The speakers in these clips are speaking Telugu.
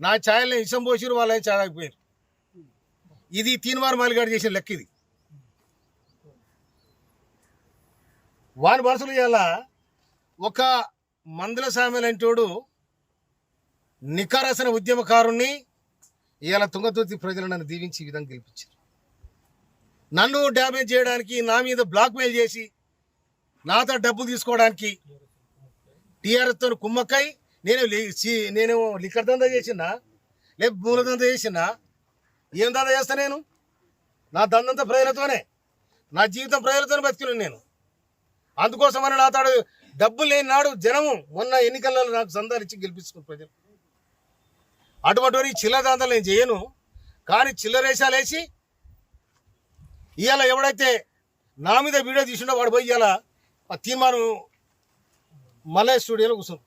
నా ఛాయల్ని ఇసం పోసిరు వాళ్ళని ఛాయ్ ఇది తీన్మార్ మాలిగాడు చేసిన లెక్క ఇది. వాని మనసులు ఇలా ఒక మందుల సామె లాంటోడు నికారసన ఉద్యమకారుణ్ణి ఇవాళ తుంగతుర్తి ప్రజలు నన్ను దీవించి ఈ విధంగా గెలిపించారు. నన్ను డ్యామేజ్ చేయడానికి నా మీద బ్లాక్ మెయిల్ చేసి నాతో డబ్బులు తీసుకోవడానికి టీఆర్ఎస్తో కుమ్మక్కై నేను లీ- సి- నేను లిక్కర్ దందా చేసినా లేక మూల దందా చేసినా ఏం దందా చేస్తా నేను? నా దందంతా ప్రజలతోనే నా జీవితం ప్రజలతోనే బతికినాను నేను. అందుకోసమని నా తాడు డబ్బు లేని నాడు జనము మొన్న ఎన్నికలలో నాకు సందాలు ఇచ్చి గెలిపించుకున్న ప్రజలు. అటువంటి చిల్లర దందాలు నేను చేయను కానీ చిల్లరేషాలు వేసి ఇవాళ ఎవడైతే నా మీద వీడియో తీసుండో వాడు పోయి ఇవాళ ఆ తీర్మానం మలయ స్టూడియోలో కూర్చున్నాడు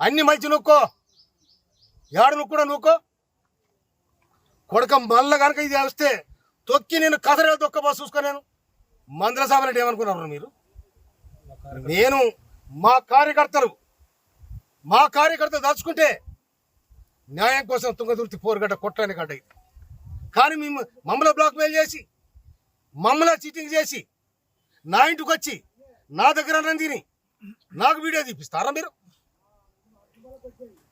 అన్ని మంచి నొక్కో. ఏడు నువ్వు కూడా నూక్కో. కొడక మళ్ళ కనుక ఇది వస్తే తొక్కి నేను కథరే తొక్కబో చూసుకో నేను. మందుల సాబనట్టు ఏమనుకున్నారు మీరు? నేను మా కార్యకర్తలు మా కార్యకర్త దాచుకుంటే న్యాయం కోసం తుంగదుర్తి పోరుగడ్డ కొట్టని గడ్డ ఇది. కానీ మేము మమ్మల్ని బ్లాక్మెయిల్ చేసి మమ్మల్ని చీటింగ్ చేసి నా ఇంటికి వచ్చి నా దగ్గర తిని నాకు వీడియో తీపిస్తారా మీరు?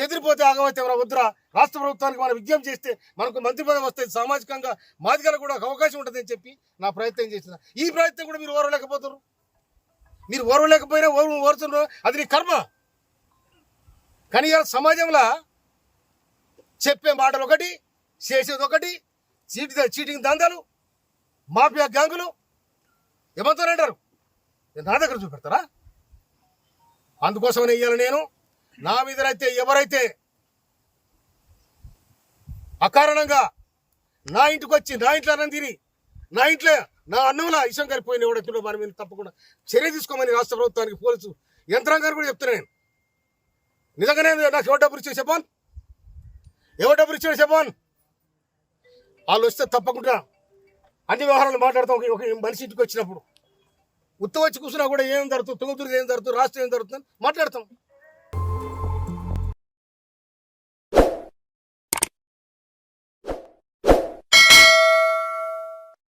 చెదిరిపోతే ఆగమైతే ఎవరా వద్దురా? రాష్ట్ర ప్రభుత్వానికి మనం విజ్ఞప్తి చేస్తే మనకు మంత్రి పదవి వస్తుంది. సామాజికంగా మాదిగలకు కూడా ఒక అవకాశం ఉంటుందని చెప్పి నా ప్రయత్నం చేసిన ఈ ప్రయత్నం కూడా మీరు ఓరలేకపోతారు మీరు ఓర్వలేకపోయినా ఓరు ఓరుతున్నారు. అది నీ కర్మ. కానీ సమాజంలో చెప్పే మాటలు ఒకటి చేసేది ఒకటి చీటి చీటింగ్ దందాలు మాఫియా గ్యాంగులు. ఏమంటారంటారు? నా దగ్గర చూపెడతారా? అందుకోసమని ఇవాళ నేను. నా మీదనైతే ఎవరైతే అకారణంగా నా ఇంటికి వచ్చి నా ఇంట్లో అన్నం తిని నా ఇంట్లో నా అన్నంలో ఇషం కలిపోయిన ఎవడైతే వారి మీద తప్పకుండా చర్య తీసుకోమని రాష్ట్ర ప్రభుత్వానికి పోలీసు యంత్రాంగాన్ని కూడా చెప్తున్నా నేను. నిజంగానే నాకు ఎవరు డబ్బులు ఇచ్చాడు చెప్పాను ఎవరు డబ్బులు ఇచ్చాడు చెప్పాను వాళ్ళు వస్తే తప్పకుండా అన్ని వ్యవహారాలు మాట్లాడతాం. ఒక- మనిషి ఇంటికి వచ్చినప్పుడు ఉత్త వచ్చి కూర్చున్నా కూడా ఏం జరుగుతుంది? తుంగతుర్తి ఏం జరుగుతుంది? రాష్ట్రం ఏం జరుగుతుంది మాట్లాడతాం.